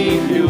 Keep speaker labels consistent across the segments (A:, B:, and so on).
A: see you.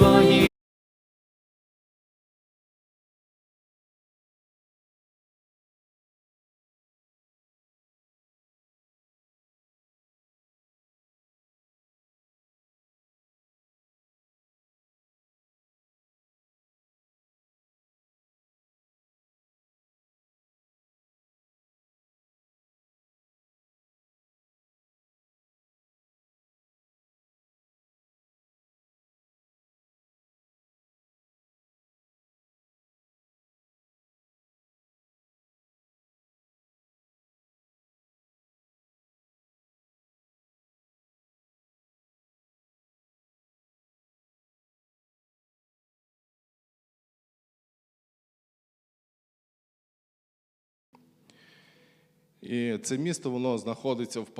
A: усіх
B: І це місто воно знаходиться в